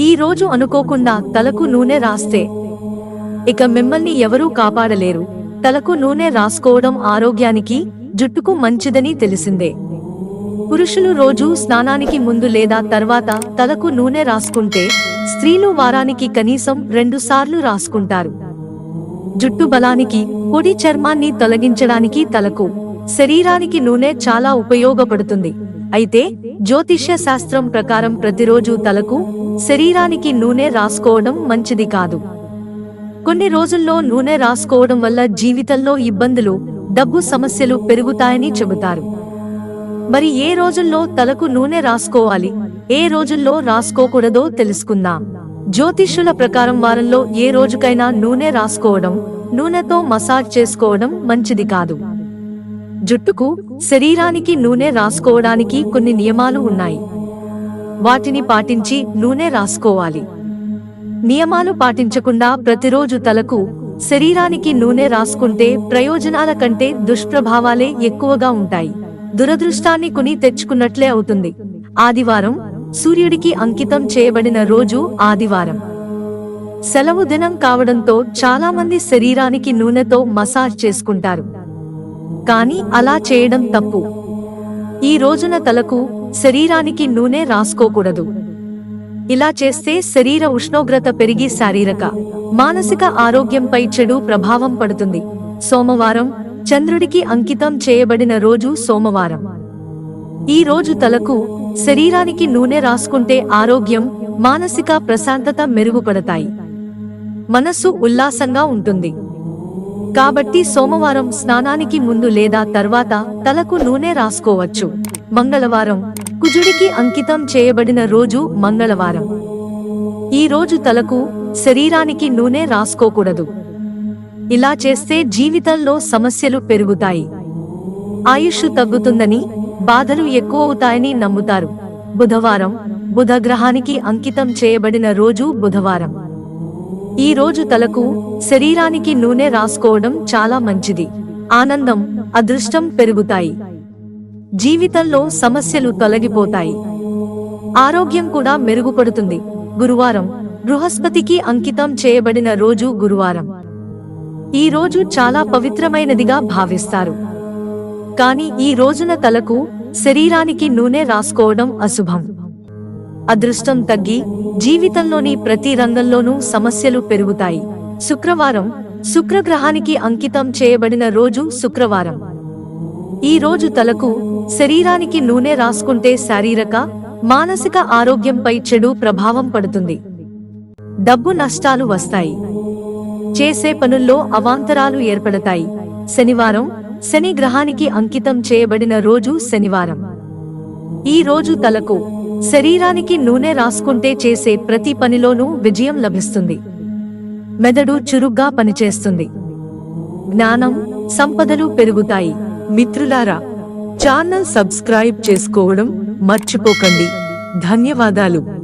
ఈ రోజు అనుకోకుండా తలకు నూనె రాస్తే. ఇక మిమ్మల్ని ఎవరూ కాపాడలేరు. తలకు నూనె రాసుకోవడం ఆరోగ్యానికి జుట్టుకు మంచిదని తెలిసిందే. పురుషులు రోజూ స్నానానికి ముందు లేదా తర్వాత తలకు నూనె రాసుకుంటే స్త్రీలు వారానికి కనీసం రెండు సార్లు రాసుకుంటారు. జుట్టు బలానికి పొడి చర్మాన్ని తొలగించడానికి తలకు శరీరానికి నూనె చాలా ఉపయోగపడుతుంది. అయితే జ్యోతిష్య శాస్త్రం ప్రకారం ప్రతిరోజు తలకు శరీరానికి నూనె రాసుకోవడం మంచిది కాదు. కొన్ని రోజుల్లో నూనె రాసుకోవడం వల్ల జీవితంలో ఇబ్బందులు డబ్బు సమస్యలు పెరుగుతాయని చెబుతారు. మరి ఏ రోజుల్లో తలకు నూనె రాసుకోవాలి ఏ రోజుల్లో రాసుకోకూడదో తెలుసుకుందాం. జ్యోతిష్యుల ప్రకారం వారంలో ఏ రోజుకైనా నూనె రాసుకోవడం నూనెతో మసాజ్ చేసుకోవడం మంచిది కాదు. జుట్టుకు శరీరానికి నూనె రాసుకోవడానికి కొన్ని నియమాలు ఉన్నాయి. వాటిని పాటించి నూనె రాసుకోవాలి. నియమాలు పాటించకుండా ప్రతిరోజు తలకు శరీరానికి నూనె రాసుకుంటే ప్రయోజనాల కంటే దుష్ప్రభావాలే ఎక్కువగా ఉంటాయి. దురదృష్టాన్ని కొని తెచ్చుకున్నట్లే అవుతుంది. ఆదివారం సూర్యుడికి అంకితం చేయబడిన రోజు ఆదివారం. సెలవు దినం కావడంతో చాలామంది శరీరానికి నూనెతో మసాజ్ చేసుకుంటారు. కానీ అలా చేయడం తప్పు. ఈ రోజున తలకు శరీరానికి నూనె రాసుకోకూడదు. ఇలా చేస్తే శరీర ఉష్ణోగ్రత పెరిగి శారీరక మానసిక ఆరోగ్యంపై చెడు ప్రభావం పడుతుంది. సోమవారం చంద్రుడికి అంకితం చేయబడిన రోజు సోమవారం. ఈ రోజు తలకు శరీరానికి నూనె రాసుకుంటే ఆరోగ్యం మానసిక ప్రశాంతత మెరుగుపడతాయి. మనస్సు ఉల్లాసంగా ఉంటుంది. కాబట్టి సోమవారం స్నానానికి ముందు లేదా తర్వాత తలకు నూనె రాసుకోవచ్చు. మంగళవారం కుజుడికి అంకితం చేయబడిన రోజు మంగళవారం. ఈ రోజు తలకు శరీరానికి నూనె రాసుకోకూడదు. ఇలా చేస్తే జీవితంలో సమస్యలు పెరుగుతాయి. ఆయుష్ తగ్గుతుందని బాధలు ఎక్కువ అవుతాయని నమ్ముతారు. బుధవారం బుధ గ్రహానికి అంకితం చేయబడిన రోజు బుధవారం. ఈ రోజు తలకు శరీరానికి నూనె రాసుకోవడం చాలా మంచిది. ఆనందం అదృష్టం పెరుగుతాయి. జీవితంలో సమస్యలు తొలగిపోతాయి. ఆరోగ్యం కూడా మెరుగుపడుతుంది. గురువారం బృహస్పతికి అంకితం చేయబడిన రోజు గురువారం. ఈ రోజు చాలా పవిత్రమైనదిగా భావిస్తారు. కానీ ఈ రోజున తలకు శరీరానికి నూనె రాసుకోవడం అశుభం. అదృష్టం తగ్గి జీవితంలోని ప్రతి రంగంలోనూ సమస్యలు పెరుగుతాయి. శుక్రవారం శుక్రగ్రహానికి అంకితం చేయబడిన రోజు శుక్రవారం. ఈ రోజు తలకు శరీరానికి నూనె రాసుకుంటే శారీరక మానసిక ఆరోగ్యంపై చెడు ప్రభావం పడుతుంది. డబ్బు నష్టాలు వస్తాయి. చేసే పనుల్లో అవాంతరాలు ఏర్పడతాయి. శనివారం శని గ్రహానికి అంకితం చేయబడిన రోజు శనివారం. ఈ రోజు తలకు శరీరానికి నూనె రాసుకుంటే చేసే ప్రతి పనిలోనూ విజయం లభిస్తుంది. మెదడు చురుగ్గా పనిచేస్తుంది. జ్ఞానం సంపదలు పెరుగుతాయి. మిత్రులారా ఛానల్ సబ్స్క్రైబ్ చేసుకోవడం మర్చిపోకండి. ధన్యవాదాలు.